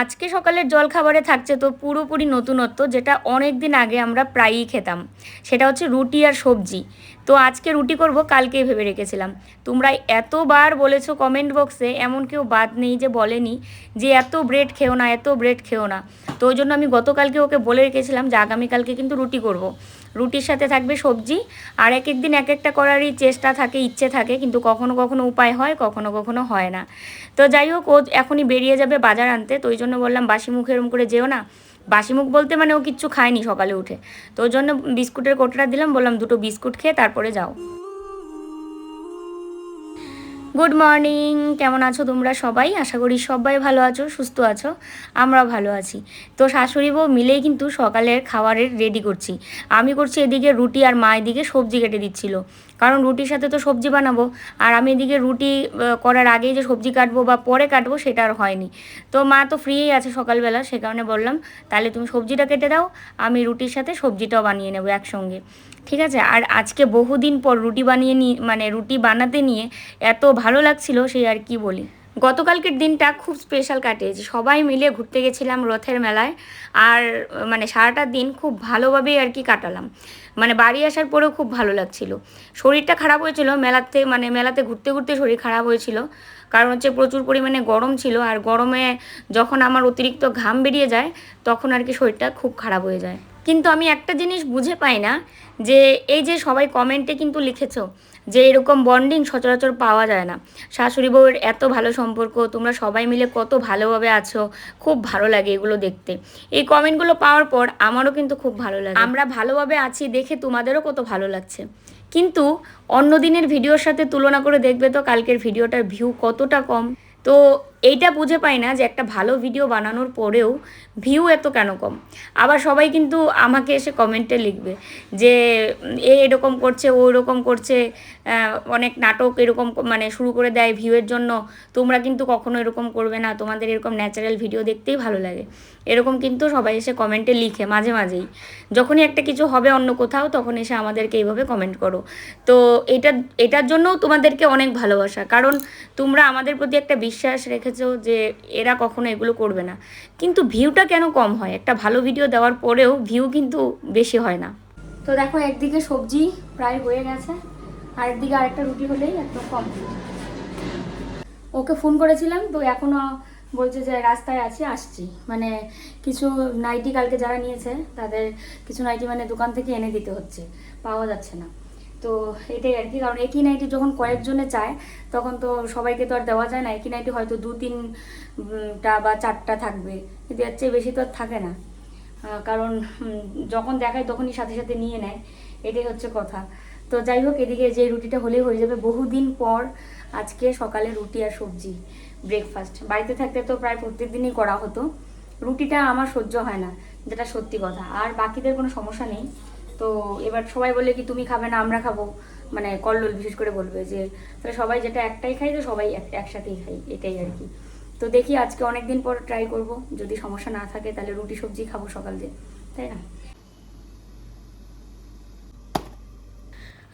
আজকে সকালের জলখাবারে থাকছে তো পুরোপুরি নতুনত্ব, যেটা অনেক দিন আগে আমরা প্রায়ই খেতাম। সেটা হচ্ছে রুটি আর সবজি। তো আজকে রুটি করব, কালকেই ভেবে রেখেছিলাম। তোমরা এতবার বলেছ কমেন্ট বক্সে এমন কেউ বাদ নেই যে বলেনি যে এত ব্রেড খেও না, এত ব্রেড খেও না। তো ওই জন্য আমি গতকালকে ওকে বলে রেখেছিলাম যে আগামীকালকে কিন্তু রুটি করব। রুটির সাথে থাকবে সবজি। আর এক একদিন এক একটা করারই চেষ্টা থাকে, ইচ্ছে থাকে, কিন্তু কখনো কখনো উপায় হয়, কখনো কখনো হয় না। তো যাই হোক, ও এখনই বেরিয়ে যাবে বাজার আনতে। তো ওই জন্য বললাম বাসি মুখ এরম করে যেও না। বাসি মুখ বলতে মানে ও কিচ্ছু খায়নি সকালে উঠে। তো ওই জন্য বিস্কুটের কোটাটা দিলাম, বললাম দুটো বিস্কুট খেয়ে তারপরে যাও। গুড মর্নিং কেমন আছো তোমরা সবাই? আশা করি সবাই ভালো আছো, সুস্থ আছো। আমরা ভালো আছি। তো শাশুড়ি বউ মিলেই কিন্তু সকালের খাবারের রেডি করছি। আমি করছি এদিকে রুটি আর মা এদিকে সবজি কেটে দিচ্ছিল। কারণ রুটির সাথে তো সবজি বানাবো। আর আমি এদিকে রুটি করার আগেই যে সবজি কাটবো বা পরে কাটবো সেটা আর হয়নি। তো মা তো ফ্রিই আছে সকালবেলা, সে কারণে বললাম, তাহলে তুমি সবজিটা কেটে দাও, আমি রুটির সাথে সবজিটাও বানিয়ে নেব একসঙ্গে। ঠিক আছে? আর আজকে বহুদিন পর রুটি বানিয়ে নিয়ে মানে রুটি বানাতে নিয়ে এত ভালো লাগছিল, সেই আর কি বলি? গতকালকের দিনটা খুব স্পেশাল কাটিয়েছি। সবাই মিলে ঘুরতে গেছিলাম রথের মেলায় আর মানে সারাটা দিন খুব ভালোভাবেই আর কি কাটালাম। মানে বাড়ি আসার পরেও খুব ভালো লাগছিল। শরীরটা খারাপ হয়েছিল, মেলাতে মানে মেলাতে ঘুরতে ঘুরতে শরীর খারাপ হয়েছিল। কারণ হচ্ছে প্রচুর পরিমাণে গরম ছিল আর গরমে যখন আমার অতিরিক্ত ঘাম বেরিয়ে যায়, তখন আর কি শরীরটা খুব খারাপ হয়ে যায়। কিন্তু আমি একটা জিনিস বুঝে পাই না যে, এই যে সবাই কমেন্টে কিন্তু লিখেছো যে এরকম বন্ডিং সচরাচর পাওয়া যায় না। শাশুড়ি বউয়ের এত ভালো সম্পর্ক, তোমরা সবাই মিলে কত ভালোভাবে আছো, খুব ভালো লাগে এগুলো দেখতে। এই কমেন্টগুলো পাওয়ার পর আমারও কিন্তু খুব ভালো লাগে। আমরা ভালোভাবে আছি দেখে তোমাদেরও কত ভালো লাগছে। কিন্তু অন্য দিনের ভিডিওর সাথে তুলনা করে দেখবে তো কালকের ভিডিওটার ভিউ কতটা কম। তো এইটা বুঝে পাই না যে একটা ভালো ভিডিও বানানোর পরেও ভিউ এত কেন কম? আবার সবাই কিন্তু আমাকে এসে কমেন্টে লিখবে যে, এ এরকম করছে, ও এরকম করছে অনেক নাটক এরকম মানে শুরু করে দেয় ভিউয়ের জন্য। তোমরা কিন্তু কখনো এরকম করবে না, তোমাদের এরকম ন্যাচারাল ভিডিও দেখতেই ভালো লাগে। এরকম কিন্তু সবাই এসে কমেন্টে লিখে মাঝে মাঝেই। যখনই একটা কিছু হবে অন্য কোথাও, তখন এসে আমাদেরকে এইভাবে কমেন্ট করো। তো এটা, এটার জন্যও তোমাদেরকে অনেক ভালোবাসা। কারণ তোমরা আমাদের প্রতি একটা বিশ্বাস রেখেছো যে এরা কখনো এগুলো করবে না। কিন্তু ভিউটা কেন কম হয়? একটা ভালো ভিডিও দেওয়ার পরেও ভিউ কিন্তু বেশি হয় না। তো দেখো একদিকে সবজি প্রায় হয়ে গেছে আর একদিকে আরেকটা রুটি হলেই একদম কমপ্লিট ওকে ফোন করেছিলাম, তো এখনও বলছে যে রাস্তায় আছি, আসছি। মানে কিছু নাইটি কালকে যারা নিয়েছে, তাদের কিছু নাইটি মানে দোকান থেকে এনে দিতে হচ্ছে। পাওয়া যাচ্ছে না। তো এটাই আর কি। কারণ একই নাইটি যখন কয়েকজনে চায় তখন তো সবাইকে তো আর দেওয়া যায় না। একই নাইটি হয়তো দু তিনটা বা চারটা থাকবে। কিন্তু এর চেয়ে বেশি তো আর থাকে না। কারণ যখন দেখায় তখনই সাথে সাথে নিয়ে নেয়। এটাই হচ্ছে কথা। তো যাই হোক, এদিকে যে রুটিটা হলেই হয়ে যাবে। বহুদিন পর আজকে সকালে রুটি আর সবজি ব্রেকফাস্ট বাড়িতে থাকতে তো প্রায় প্রত্যেক দিনই করা হতো। রুটিটা আমার সহ্য হয় না, যেটা সত্যি কথা। আর বাকিদের কোনো সমস্যা নেই। তো এবার সবাই বলে কি তুমি খাবে না, আমরা খাব। মানে কল্লোল বিশেষ করে বলবে যে, তাহলে সবাই যেটা একটাই খাই তো সবাই একসাথেই খাই এটাই আর কি। তো দেখি আজকে অনেক দিন পর ট্রাই করব, যদি সমস্যা না থাকে তাহলে রুটি সবজি খাব সকাল দিয়ে তাই না?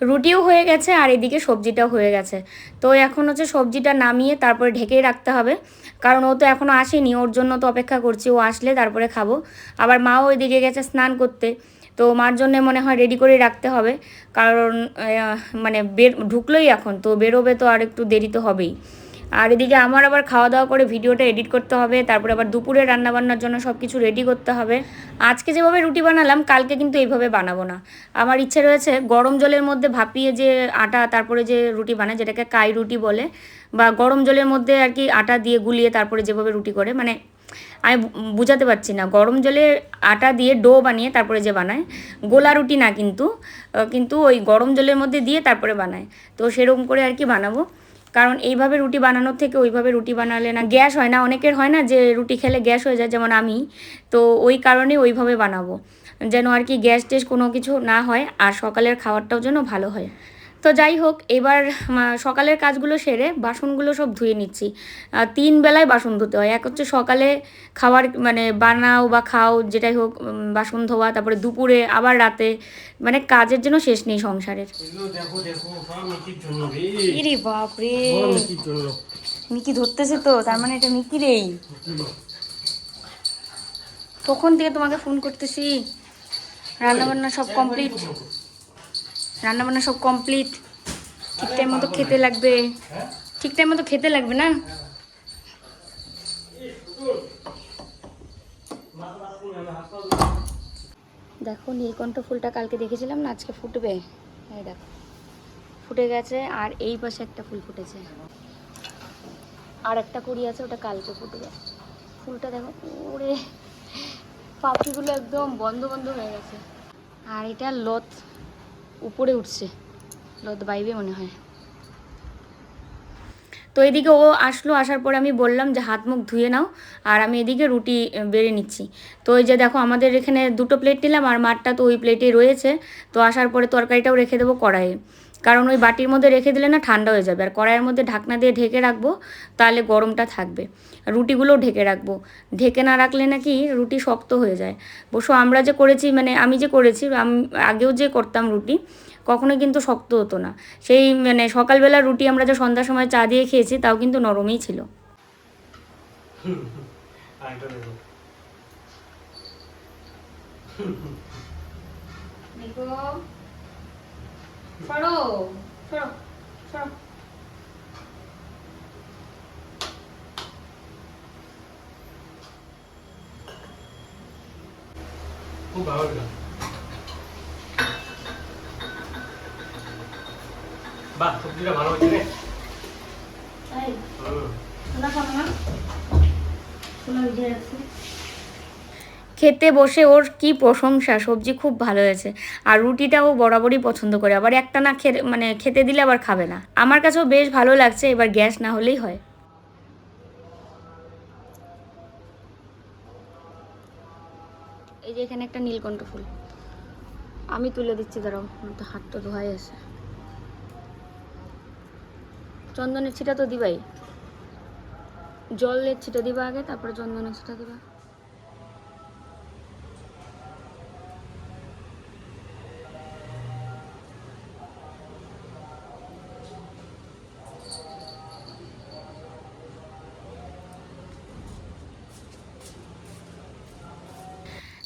রুটিও হয়ে গেছে আর এদিকে সবজিটাও হয়ে গেছে। তো এখন হচ্ছে সবজিটা নামিয়ে তারপরে ঢেকেই রাখতে হবে। কারণ ও তো এখনও আসেনি, ওর জন্য তো অপেক্ষা করছি, ও আসলে তারপরে খাব। আবার মাও এদিকে গেছে স্নান করতে। তো মার জন্য মনে হয় রেডি করে রাখতে হবে। কারণ মানে বের, ঢুকলোই এখন, তো বেরোবে তো আর একটু দেরি তো হবেই। আর এদিকে আমার আবার খাওয়া দাওয়া করে ভিডিওটা এডিট করতে হবে, তারপরে আবার দুপুরে রান্না বান্নার জন্য সব কিছু রেডি করতে হবে। আজকে যেভাবে রুটি বানালাম, কালকে কিন্তু এইভাবে বানাবো না। আমার ইচ্ছে রয়েছে গরম জলের মধ্যে ভাপিয়ে যে আটা, তারপরে যে রুটি বানায়, যেটাকে কাই রুটি বলে, বা গরম জলের মধ্যে আর কি আটা দিয়ে গুলিয়ে তারপরে যেভাবে রুটি করে মানে আমি বুঝাতে পারছি না। গরম জলে আটা দিয়ে ডো বানিয়ে তারপরে যে বানায়, গোলা রুটি না কিন্তু কিন্তু ওই গরম জলের মধ্যে দিয়ে তারপরে বানায়। তো সেরকম করে আর কি বানাবো। কারণ এইভাবে রুটি বানানোর থেকে ওইভাবে রুটি বানালে না, গ্যাস হয় না। অনেকের হয় না যে রুটি খেলে গ্যাস হয়ে যায়, যেমন আমি। তো ওই কারণে ওইভাবে বানাবো। যেন আর কি গ্যাস টেস কোনো কিছু না হয়, আর সকালের খাবারটাও যেন ভালো হয়। তো যাই হোক এবার সকালের কাজগুলো সেরে বাসনগুলো সব ধুয়ে নিচ্ছি। তিন বেলায় বাসন ধুতে হয়। এক হচ্ছে সকালে খাবার মানে বানাও বা খাও যেটাই হোক বাসন ধোয়া তারপরে দুপুরে আবার রাতে মানে কাজের জন্য শেষ নেই সংসারের। বাপরে। মিকি ধরতেছে তো তার মানে এটা মিকি রেই কখন থেকে তোমাকে ফোন করতেছি? রান্নাবান্না সব কমপ্লিট? রান্নাবান্না সব কমপ্লিট ঠিক টাইম মতো খেতে লাগবে। ঠিক টাইম মতো খেতে লাগবে না? দেখো, নীলকণ্ঠ ফুলটা কালকে দেখেছিলাম না? আজকে ফুটবে। এই দেখো, ফুটে গেছে আর এই পাশে একটা ফুল ফুটেছে। আর একটা কুড়ি আছে, ওটা কালকে ফুটবে। ফুলটা দেখো, ওরে পাপড়িগুলো একদম বন্ধ বন্ধ হয়ে গেছে। আর এটা লত উপরে উঠছে। রোদ বাইবে মনে হয়। তো এদিকে ও আসলো, আসার পরে আমি বললাম যে হাত মুখ ধুয়ে নাও, আর আমি এদিকে রুটি বেড়ে নিচ্ছি। তো ওই যে দেখো, আমাদের এখানে দুটো প্লেট নিলাম, আর মাঠটা তো ওই প্লেটেই রয়েছে। তো আসার পরে তরকারিটাও রেখে দেবো কড়াইয়ে। কারণ ওই বাটির মধ্যে রেখে দিলে না ঠান্ডা হয়ে যাবে। আর কড়াইয়ের মধ্যে ঢাকনা দিয়ে ঢেকে রাখব তাহলে গরমটা থাকবে। রুটিগুলোও ঢেকে রাখব। ঢেকে না রাখলে নাকি রুটি শক্ত হয়ে যায়। বসো আমরা যে করেছি মানে আমি যে করেছি আমি আগেও যে করতাম রুটি কখনোই কিন্তু শক্ত হতো না। সেই মানে সকালবেলা রুটি আমরা যে সন্ধ্যার সময় চা দিয়ে খেয়েছি তাও কিন্তু নরমই ছিল। দেখো। সরো সরো সরো। খুব ভালো লাগল বাহ সবজিটা ভালো হচ্ছে রে। এই হুম। শোনা খাব না? শোনা ভিজে রাখছি। খেতে বসে ওর কি প্রশংসা, সবজি খুব ভালো হয়েছে। আর রুটিটা ও বরাবরই পছন্দ করে। আবার একটা না খেতে মানে খেতে দিলে আবার খাবে না। আমার কাছেও বেশ ভালো লাগছে, এবার গ্যাস না হলেই হয়। এই যে এখানে একটা নীলকণ্ঠ ফুল। আমি তুলে দিচ্ছি, দাঁড়াও। তো হাত তো ধোয়াই আছে। চন্দনের ছিটা তো দিবাই। জলের ছিটা দিবা আগে, তারপরে চন্দনের ছিটা দিবা।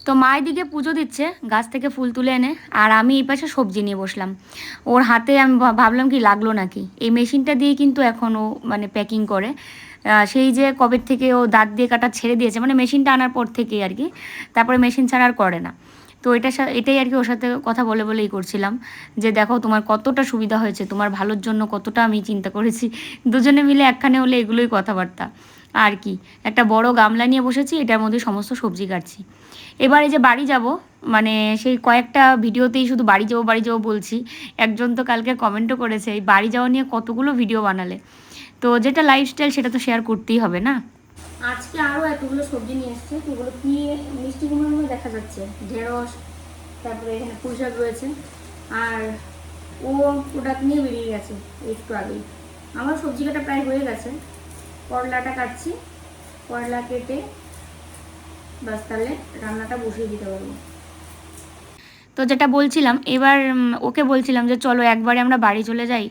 তো মা এদিকে পুজো দিচ্ছে, গাছ থেকে ফুল তুলে এনে, আর আমি এই পাশে সবজি নিয়ে বসলাম। ওর হাতে আমি ভাবলাম কি লাগল নাকি? এই মেশিনটা দিয়ে কিন্তু এখন ও মানে প্যাকিং করে। সেই যে কবের থেকে ও দাঁত দিয়ে কাটা ছেড়ে দিয়েছে মানে মেশিনটা আনার পর থেকেই আর কি। তারপরে মেশিন ছাড়া আর করে না। তো সাথে এটাই আর কি ওর সাথে কথা বলে বলেই করছিলাম, যে দেখো তোমার কতটা সুবিধা হয়েছে, তোমার ভালোর জন্য কতটা আমি চিন্তা করেছি। দুজনে মিলে একখানে হলে এগুলোই কথাবার্তা। আর কি? একটা বড় গামলা নিয়ে বসেছি, এটার মধ্যে সমস্ত সবজি কাটছি। এবারে যে বাড়ি যাব মানে সেই কয়েকটা ভিডিওতেই শুধু বাড়ি যাব বাড়ি যাব বলছি। একজন তো কালকে কমেন্টও করেছে, এই বাড়ি যাওয়া নিয়ে কতগুলো ভিডিও বানালে। তো যেটা লাইফস্টাইল সেটা তো শেয়ার করতেই হবে না? আজকে আরও এতগুলো সবজি নিয়ে এসছে, এগুলো কি মিষ্টি মধ্যে দেখা যাচ্ছে। ঢেঁড়স, তারপরে এখানে পুঁইশাক রয়েছে। আর ও প্রোডাক্ট নিয়ে বেরিয়ে গেছে, একটু আগেই। আমার সবজি কাটা প্রায় হয়ে গেছে। করলাটা কাটছি করলা কেটে বাস তাহলে রান্নাটা বসিয়ে দিতে পারব। তো যেটা বলছিলাম, এবার ওকে বলছিলাম যে চলো একবারে আমরা বাড়ি চলে যাই,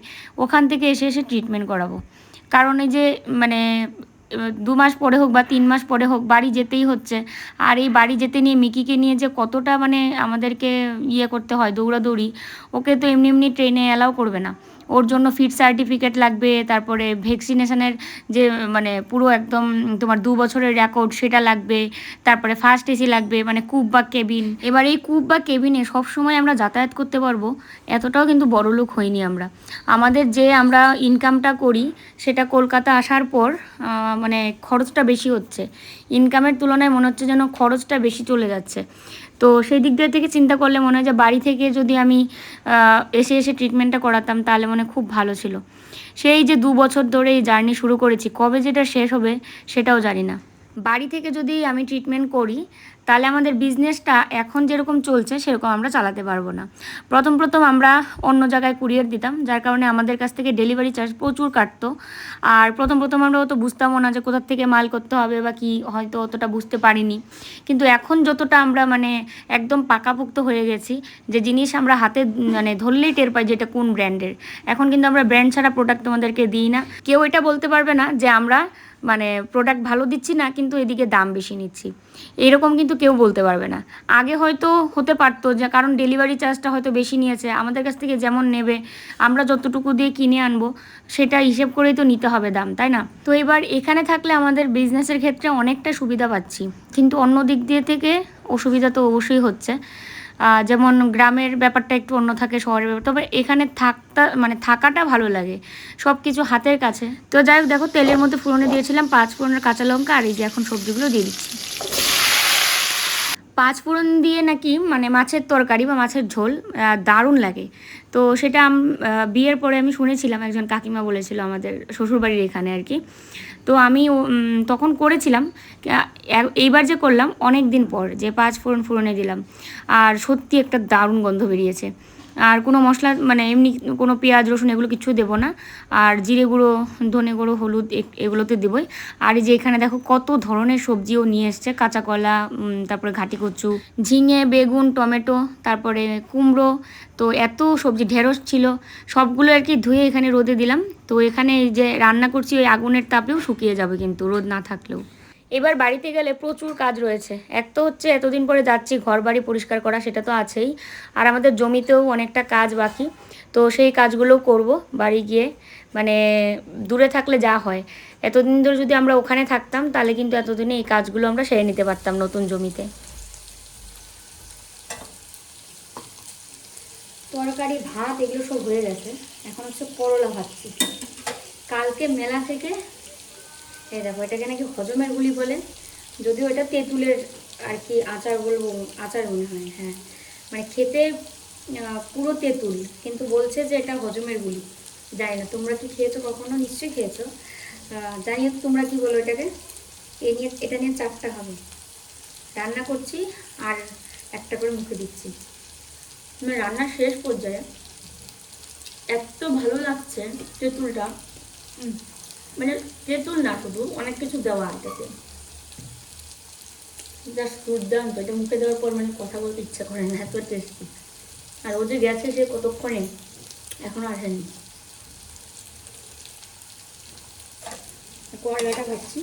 ওখান থেকে এসে এসে ট্রিটমেন্ট করাবো। কারণ এই যে মানে দু মাস পরে হোক বা তিন মাস পরে হোক, বাড়ি যেতেই হচ্ছে। আর এই বাড়ি যেতে নিয়ে মিকিকে নিয়ে যে কতটা মানে আমাদেরকে ইয়ে করতে হয়, দৌড়াদৌড়ি, ওকে তো এমনি এমনি ট্রেনে অ্যালাউ করবে না। ওর জন্য ফিট সার্টিফিকেট লাগবে, তারপরে ভ্যাকসিনেশনের যে মানে পুরো একদম তোমার দু বছরের রেকর্ড সেটা লাগবে, তারপরে ফার্স্ট এসি লাগবে মানে কূপ বা কেবিন এবার এই কূপ বা কেবিনে সবসময় আমরা যাতায়াত করতে পারব, এতটাও কিন্তু বড় লোক হইনি আমরা। আমাদের যে আমরা ইনকামটা করি, সেটা কলকাতা আসার পর মানে খরচটা বেশি হচ্ছে। ইনকামের তুলনায় মনে হচ্ছে যেন খরচটা বেশি চলে যাচ্ছে। তো সেই দিক দিয়ে থেকে চিন্তা করলে মনে হয় যে বাড়ি থেকে যদি আমি এসে এসে ট্রিটমেন্টটা করাতাম তাহলে মনে খুব ভালো ছিল। সেই যে দু বছর ধরে এই জার্নি শুরু করেছি, কবে যেটা শেষ হবে সেটাও জানি না। বাড়ি থেকে যদি আমি ট্রিটমেন্ট করি তাহলে আমাদের বিজনেসটা এখন যেরকম চলছে, সেরকম আমরা চালাতে পারব না। প্রথম প্রথম আমরা অন্য জায়গায় কুরিয়ার দিতাম, যার কারণে আমাদের কাছ থেকে ডেলিভারি চার্জ প্রচুর কাটতো। আর প্রথম প্রথম আমরা অত বুঝতামও না যে কোথা থেকে মাল করতে হবে বা কি, হয়তো অতটা বুঝতে পারিনি। কিন্তু এখন যতটা আমরা মানে একদম পাকাপোক্ত হয়ে গেছি, যে জিনিস আমরা হাতে মানে ধরলেই টের পাই যে এটা কোন ব্র্যান্ডের এখন কিন্তু আমরা ব্র্যান্ড ছাড়া প্রোডাক্ট তোমাদেরকে দিই না। কেউ এটা বলতে পারবে না যে আমরা মানে প্রোডাক্ট ভালো দিচ্ছি না, কিন্তু এদিকে দাম বেশি নিচ্ছি। এরকম কিন্তু কেউ বলতে পারবে না। আগে হয়তো হতে পারতো যে, কারণ ডেলিভারি চার্জটা হয়তো বেশি নিয়েছে। আমাদের কাছ থেকে যেমন নেবে, আমরা যতটুকু দিয়ে কিনে আনব, সেটা হিসেব করেই তো নিতে হবে দাম, তাই না? তো এবার এখানে থাকলে আমাদের বিজনেসের ক্ষেত্রে অনেকটা সুবিধা পাচ্ছি। কিন্তু অন্য দিক দিয়ে থেকে অসুবিধা তো অবশ্যই হচ্ছে। যেমন গ্রামের ব্যাপারটা একটু অন্য থাকে, শহরের ব্যাপার। তবে এখানে থাকতা মানে থাকাটা ভালো লাগে। সব কিছু হাতের কাছে। তো যাই হোক, দেখো তেলের মধ্যে ফুরনে দিয়েছিলাম, পাঁচ ফোড়নের কাঁচা লঙ্কা, আর এই যে এখন সবজিগুলো দিয়ে দিচ্ছি। পাঁচ ফোড়ন দিয়ে নাকি মানে মাছের তরকারি বা মাছের ঝোল দারুণ লাগে। তো সেটা বিয়ের পরে আমি শুনেছিলাম, একজন কাকিমা বলেছিল আমাদের শ্বশুরবাড়ির এখানে আর কি। তো আমি তখন করেছিলাম এইবার যে করলাম অনেক দিন পর যে পাঁচ ফোড়ন ফোড়নে দিলাম। আর সত্যি একটা দারুণ গন্ধ বেরিয়েছে। আর কোনো মশলা মানে এমনি কোনো পেঁয়াজ, রসুন এগুলো কিছু দেবো না। আর জিরে গুঁড়ো, ধনে গুঁড়ো, হলুদ এগুলোতে দেবই। আর এই যে এখানে দেখো কত ধরনের সবজিও নিয়ে এসছে। কাঁচা কলা তারপরে ঘাটি কচু, ঝিঙে, বেগুন, টমেটো, তারপরে কুমড়ো। তো এত সবজি, ঢেঁড়স ছিল। সবগুলো আর কি ধুয়ে এখানে রোদে দিলাম। তো এখানে যে রান্না করছি, ওই আগুনের তাপেও শুকিয়ে যাবে কিন্তু রোদ না থাকলেও। এবার বাড়িতে গেলে প্রচুর কাজ রয়েছে। এক তো হচ্ছে এতদিন পরে যাচ্ছি ঘর বাড়ি পরিষ্কার করা সেটা তো আছেই। আর আমাদের জমিতেও অনেকটা কাজ বাকি। তো সেই কাজগুলোও করব বাড়ি গিয়ে। মানে দূরে থাকলে যা হয়। এতদিন ধরে যদি আমরা ওখানে থাকতাম, তাহলে কিন্তু এতদিনে এই কাজগুলো আমরা সেরে নিতে পারতাম নতুন জমিতে। তরকারি, ভাত এগুলো সব হয়ে গেছে। এখন হচ্ছে করলা ভাজছি। কালকে মেলা থেকে এই দেখো, এটাকে নাকি হজমের গুলি বলে। যদিও এটা তেঁতুলের আর কি আচার বলব, আচার মনে হয় হ্যাঁ। মানে খেতে পুরো তেঁতুল, কিন্তু বলছে যে এটা হজমের গুলি। জানি না, তোমরা কি খেয়েছো কখনো? নিশ্চয়ই খেয়েছো। জানি হোক তোমরা কি বলো এটাকে। এ নিয়ে, এটা নিয়ে চারটা হবে। রান্না করছি আর একটা করে মুখে দিচ্ছি। মানে রান্নার শেষ পর্যায়ে এত ভালো লাগছে তেঁতুলটা। মানে তেঁতুল না শুধু, অনেক কিছু দেওয়া এটাতে জাস্ট দুর্দান্ত, এটা মুখে দেওয়ার পর মানে কথা বলতে ইচ্ছা করে না, এত টেস্টি আর ও যে গেছে সে কতক্ষণে, এখনও আসেনি। করলাটা খাচ্ছি।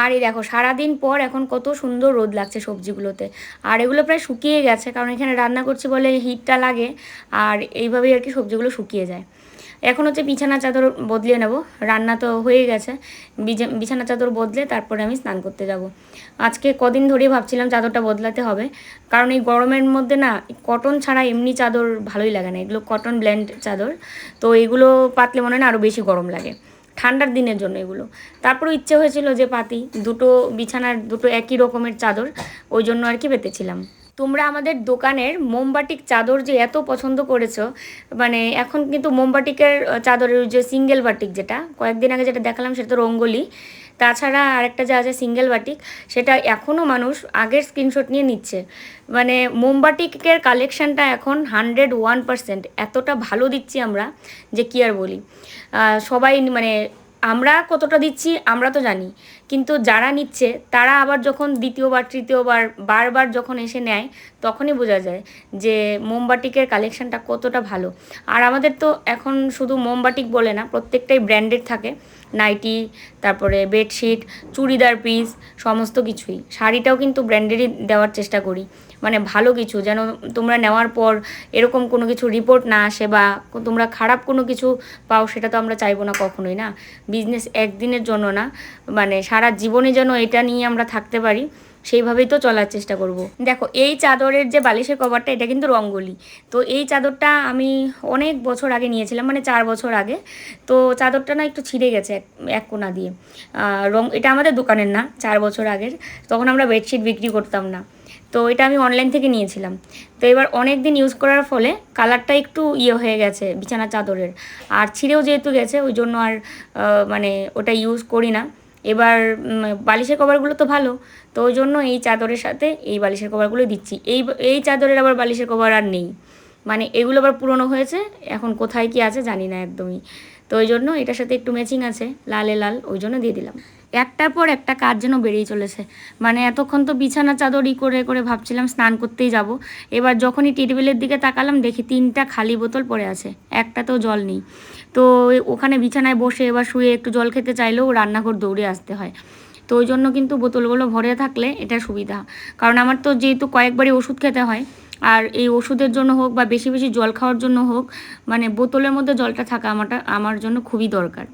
আর এই দেখো, সারাদিন পর এখন কত সুন্দর রোদ লাগছে সবজিগুলোতে। আর এগুলো প্রায় শুকিয়ে গেছে, কারণ এখানে রান্না করছি বলে হিটটা লাগে, আর এইভাবেই আর কি সবজিগুলো শুকিয়ে যায়। এখন হচ্ছে বিছানা চাদর বদলিয়ে নেব, রান্না তো হয়ে গেছে। বিছানা চাদর বদলে তারপরে আমি স্নান করতে যাব। আজকে কদিন ধরেই ভাবছিলাম চাদরটা বদলাতে হবে, কারণ এই গরমের মধ্যে না, কটন ছাড়া এমনি চাদর ভালোই লাগে না। এগুলো কটন ব্ল্যান্ড চাদর, তো এগুলো পাতলে মনে হয় না আরও বেশি গরম লাগে। ঠান্ডার দিনের জন্য এগুলো। তারপরেও ইচ্ছে হয়েছিল যে পাতি, দুটো বিছানার দুটো একই রকমের চাদর, ওই জন্য আর কি পেতেছিলাম। তোমরা আমাদের দোকানের মোমবাটিক চাদর যে এত পছন্দ করেছ মানে এখন কিন্তু মোমবাটিকের চাদরের যে সিঙ্গেল বাটিক যেটা, কয়েকদিন আগে যেটা দেখালাম সেটা তো রঙ্গোলি। তাছাড়া আরেকটা যে আছে সিঙ্গেল বাটিক, সেটা এখনও মানুষ আগের স্ক্রিনশট নিয়ে নিচ্ছে। মানে মোমবাটিকের কালেকশানটা এখন হান্ড্রেড ওয়ান পার্সেন্ট, এতটা ভালো দিচ্ছি আমরা, যে কী আর বলি। সবাই মানে আমরা কতটা দিচ্ছি আমরা তো জানি। কিন্তু যারা নিচ্ছে, তারা আবার যখন দ্বিতীয়বার, তৃতীয়বার, বারবার যখন এসে নেয়, তখনই বোঝা যায় যে মোমবাটিকের কালেকশানটা কতটা ভালো। আর আমাদের তো এখন শুধু মোমবাটিক বলে না, প্রত্যেকটাই ব্র্যান্ডেড থাকে। নাইটি, তারপরে বেডশিট, চুড়িদার পিস, সমস্ত কিছুই। শাড়িটাও কিন্তু ব্র্যান্ডেরই দেওয়ার চেষ্টা করি। মানে ভালো কিছু, যেন তোমরা নেওয়ার পর এরকম কোনো কিছু রিপোর্ট না আসে বা তোমরা খারাপ কোনো কিছু পাও, সেটা তো আমরা চাইব না কখনোই না। বিজনেস একদিনের জন্য না মানে সারা জীবনে যেন এটা নিয়ে আমরা থাকতে পারি। সেইভাবেই তো চলার চেষ্টা করব। দেখো, এই চাদরের যে বালিশের কভারটা, এটা কিন্তু রঙ্গোলি। তো এই চাদরটা আমি অনেক বছর আগে নিয়েছিলাম মানে চার বছর আগে। তো চাদরটা না একটু ছিঁড়ে গেছে এক কোনা দিয়ে। রং, এটা আমাদের দোকানের না, চার বছর আগের। তখন আমরা বেডশিট বিক্রি করতাম না। তো এটা আমি অনলাইন থেকে নিয়েছিলাম। তো এবার অনেক দিন ইউজ করার ফলে কালারটা একটু ইয়ে হয়ে গেছে, বিছানা চাদরের। আর ছিঁড়েও যেহেতু গেছে, ওই জন্য আর মানে ওটা ইউজ করি না। এবার বালিশের কভারগুলো তো ভালো, তো ওই জন্য এই চাদরের সাথে এই বালিশের কভারগুলো দিচ্ছি। এই এই চাদরের আবার বালিশের কভার আর নেই। মানে এগুলো আবার পুরনো হয়েছে, এখন কোথায় কি আছে জানি না একদমই। তো ওই জন্য এটার সাথে একটু ম্যাচিং আছে, লালে লাল, ওই জন্য দিয়ে দিলাম। একটার পর একটা কাজ যেন বেরিয়ে চলেছে। মানে এতক্ষণ তো বিছানা চাদর ই করে করে ভাবছিলাম স্নান করতেই যাব। এবার যখনই টেবিলের দিকে তাকালাম, দেখি তিনটা খালি বোতল পড়ে আছে। একটাতেও জল নেই। তো ওখানে বিছানায় বসে এবার শুয়ে একটু জল খেতে চাইলেও রান্নাঘর দৌড়ে আসতে হয়। তো ওই জন্য কিন্তু বোতলগুলো ভরে থাকলে এটা সুবিধা। কারণ আমার তো যেহেতু কয়েকবারই ওষুধ খেতে হয়, আর এই ওষুধের জন্য হোক বা বেশি বেশি জল খাওয়ার জন্য হোক মানে বোতলের মধ্যে জলটা থাকা আমারটা, আমার জন্য খুবই দরকার।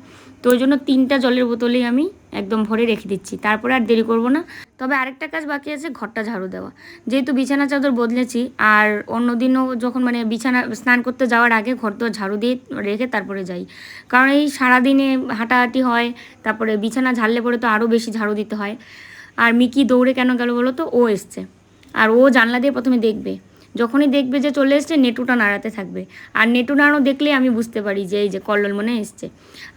তো ওই জন্য তিনটা জলের বোতলেই আমি একদম ভরে রেখে দিচ্ছি। তারপরে আর দেরি করব না। তবে আরেকটা কাজ বাকি আছে, ঘরটা ঝাড়ু দেওয়া। যেহেতু বিছানা চাদর বদলেছি, আর অন্যদিনও যখন মানে বিছানা স্নান করতে যাওয়ার আগে ঘর তো ঝাড়ু দিয়ে রেখে তারপরে যাই। কারণ এই সারাদিনে হাঁটাহাঁটি হয়, তারপরে বিছানা ঝাড়লে পরে তো আরও বেশি ঝাড়ু দিতে হয়। আর মিকি দৌড়ে কেন গেল বলো তো? ও এসছে। আর ও জানলা দিয়ে প্রথমে দেখবে। যখনই দেখবে যে চলে এসছে, নেটুটা নাড়াতে থাকবে। আর নেটু নাড়ানো দেখলেই আমি বুঝতে পারি যে এই যে কল্লোল মনে এসছে।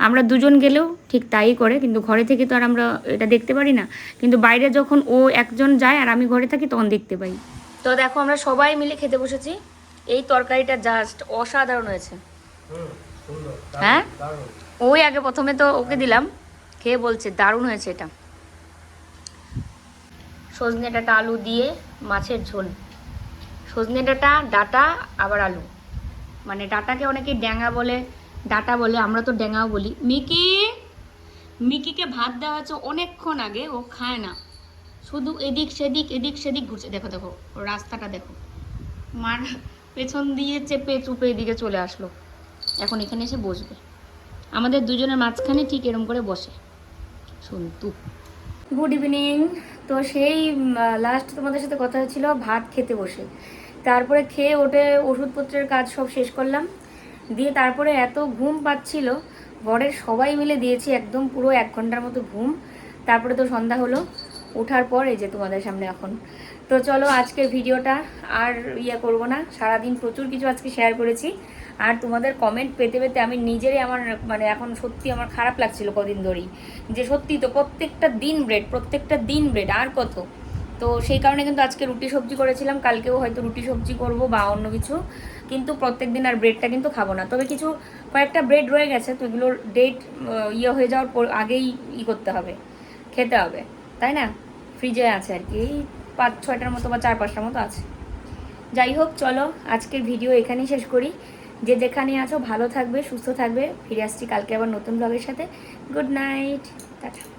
আমরা দুজন গেলেও ঠিক তাই করে, কিন্তু ঘরে থেকে তো আর আমরা এটা দেখতে পারি না। কিন্তু বাইরে যখন ও একজন যায় আর আমি ঘরে থাকি, তখন দেখতে পাই। তো দেখো, আমরা সবাই মিলে খেতে বসেছি। এই তরকারিটা জাস্ট অসাধারণ হয়েছে। হ্যাঁ? ওই আগে প্রথমে তো ওকে দিলাম। খেয়ে বলছে, দারুণ হয়েছে এটা। সজনে ডাঁটা আলু দিয়ে মাছের ঝোল। সজনে ডাঁটা ডাঁটা, আবার আলু। মানে ডাঁটাকে অনেকে ড্যাঙা বলে, ডাঁটা বলে, আমরা তো ড্যাঙাও বলি। মিকি! মিকিকে ভাত দেওয়া হচ্ছে অনেকক্ষণ আগে, ও খায় না। শুধু এদিক সেদিক এদিক সেদিক ঘুরছে। দেখো দেখো রাস্তাটা দেখো। মার পেছন দিয়ে চেপে চুপে এদিকে চলে আসলো। এখন এখানে এসে বসবে। আমাদের দুজনের মাঝখানে ঠিক এরম করে বসে। সন্তু। গুড ইভিনিং তো সেই লাস্ট তোমাদের সাথে কথা হচ্ছিল ভাত খেতে বসে। তারপরে খেয়ে ওঠে ওষুধপত্রের কাজ সব শেষ করলাম। দিয়ে তারপরে এত ঘুম পাচ্ছিল, ঘরের সবাই মিলে দিয়েছি একদম পুরো এক ঘণ্টার মতো ঘুম। তারপরে তো সন্ধ্যা হলো ওঠার পর এই যে তোমাদের সামনে এখন। তো চলো আজকের ভিডিওটা আর ইয়ে করব না, সারাদিন প্রচুর কিছু আজকে শেয়ার করেছি। আর তোমাদের কমেন্ট পেতে পেতে আমি নিজেরই আমার মানে এখন সত্যি আমার খারাপ লাগছিল কদিন ধরেই। যে সত্যি তো প্রত্যেকটা দিন ব্রেড প্রত্যেকটা দিন ব্রেড আর কত? তো সেই কারণে কিন্তু আজকে রুটি সবজি করেছিলাম। কালকেও হয়তো রুটি সবজি করব বা অন্য কিছু। কিন্তু প্রত্যেক দিন আর ব্রেডটা কিন্তু খাব না। তবে কিছু কয়েকটা ব্রেড রয়ে গেছে, তো এগুলোর ডেট ইয়ে হয়ে যাওয়ার পর আগেই ই করতে হবে, খেতে হবে। তাই না? ফ্রিজে আছে আর কি। এই পাঁচ, ছয়টার মতো বা চার, পাঁচটার মতো আছে। যাই হোক, চলো আজকের ভিডিও এখানেই শেষ করি। যে যেখানে আছো ভালো থাকবে, সুস্থ থাকবে। ফিরে আসছি কালকে আবার নতুন ব্লগের সাথে। Good night tata.